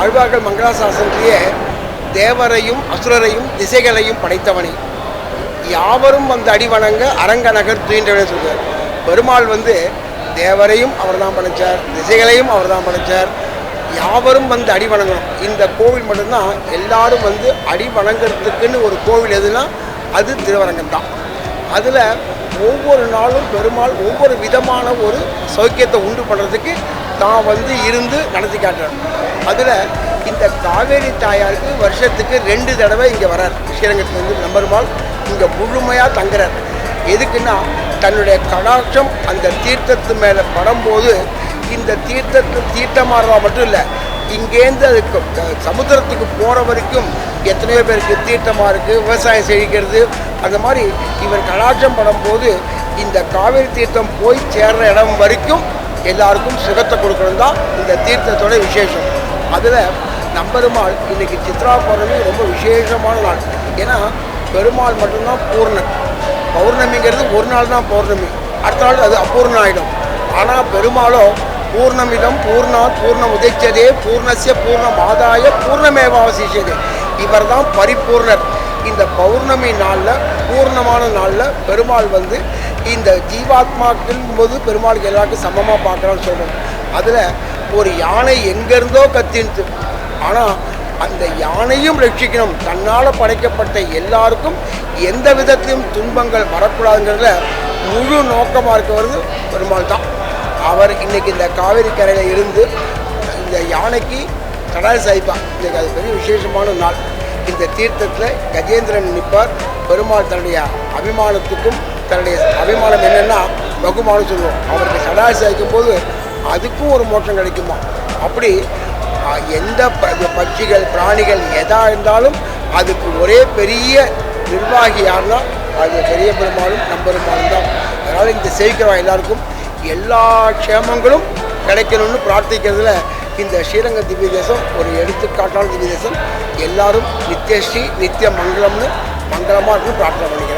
ஆழ்வார்கள் மங்களாசாசனத்திலேயே தேவரையும் அசுரரையும் திசைகளையும் படைத்தவனை. யாவரும் வந்து அடிவணங்க அரங்கநகர் துயின்றவனே சொல்கிறார் பெருமாள் வந்து தேவரையும் அவர் தான் படைச்சார் திசைகளையும் அவர் தான் படைச்சார். யாவரும் வந்து அடி வணங்கணும் இந்த கோவில் மட்டும்தான் எல்லாரும் வந்து அடி வணங்குறதுக்குன்னு ஒரு கோவில் எதுனா அது திருவரங்கம் தான் அதில் ஒவ்வொரு நாளும் பெருமாள் ஒவ்வொரு விதமான ஒரு சௌக்கியத்தை உண்டு பண்ணுறதுக்கு தான் வந்து இருந்து நடத்தி காட்டுறார். அதில் இந்த காவேரி தாயாருக்கு வருஷத்துக்கு ரெண்டு தடவை இங்கே வரார் ஸ்ரீரங்கத்துலேருந்து நம்பெருமாள் இங்கே முழுமையாக தங்குறார். எதுக்குன்னா தன்னுடைய கடாட்சம் அந்த தீர்த்தத்து மேலே படும்போது இந்த தீர்த்தத்து தீர்த்தமாடுறதா மட்டும் இல்லை இங்கேருந்து அதுக்கு சமுத்திரத்துக்கு போகிற வரைக்கும் எத்தனையோ பேருக்கு தீர்த்தமாக இருக்குது விவசாயம் செழிக்கிறது அந்த மாதிரி இவர் கடாட்சம் படும்போது இந்த காவிரி தீர்த்தம் போய் சேர்ற இடம் வரைக்கும் எல்லாருக்கும் சுகத்தை கொடுக்கணும் தான் இந்த தீர்த்தத்தோட விசேஷம். அதில் நம்பெருமாள் இன்னைக்கு சித்ரா பௌர்ணமி ரொம்ப விசேஷமான நாள். ஏன்னா பெருமாள் மட்டும்தான் பூர்ணன். பௌர்ணமிங்கிறது ஒரு நாள் தான் பௌர்ணமி. அடுத்த நாள் அது அபூர்ணம் ஆகிடும் ஆனால் பெருமாளோ பூர்ணமிதம் பூர்ணா பூர்ணம் உதைச்சதே பூர்ணசிய பூர்ணம் ஆதாய பூர்ணமேவாவசிச்சது இவர் தான் பரிபூர்ணர். இந்த பௌர்ணமி நாளில் பூர்ணமான நாளில் பெருமாள் வந்து இந்த ஜீவாத்மாக்கள் போது பெருமாளுக்கு எல்லாருக்கும் சமமாக பார்க்குறான்னு சொல்கிறோம் அதில் ஒரு யானை எங்கேருந்தோ கத்தின்ட்டு ஆனால் அந்த யானையும் ரட்சிக்கணும். தன்னால் படைக்கப்பட்ட எல்லாருக்கும் எந்த விதத்திலும் துன்பங்கள் வரக்கூடாதுங்கிறதுல முழு நோக்கமாக இருக்கிறது பெருமாள் தான். அவர் இன்றைக்கி இந்த காவேரி கரையில் இருந்து இந்த யானைக்கு கடல் சாய்ப்பார் இன்னைக்கு அது பெரிய விசேஷமான நாள். இந்த தீர்த்தத்தில் கஜேந்திரன் நிற்பார். பெருமாள் தன்னுடைய அபிமானத்துக்கும் தன்னுடைய அபிமானம் என்னென்னா பகுமானம் சொல்லுவோம். அவருக்கு கடால் போது அதுக்கும் ஒரு மோட்டம் கிடைக்குமா? அப்படி எந்த ப- பட்சிகள் பிராணிகள் எதா இருந்தாலும் அதுக்கு ஒரே பெரிய நிர்வாகி யாருன்னா அது பெரிய பெருமாளும் நம்பெருமாளும் தான். அதனால் இந்த சேவிக்கிறவா எல்லாருக்கும் எல்லா க்ஷேமங்களும் கிடைக்கணும்னு பிரார்த்திக்கிறதுல இந்த ஸ்ரீரங்க திவ்ய தேசம் ஒரு எடுத்துக்காட்டான திவ்ய தேசம். எல்லாரும் நித்யஸ்ரீ நித்திய மங்களம்னு மங்களமாக இருக்குன்னு பிரார்த்தனை பண்ணி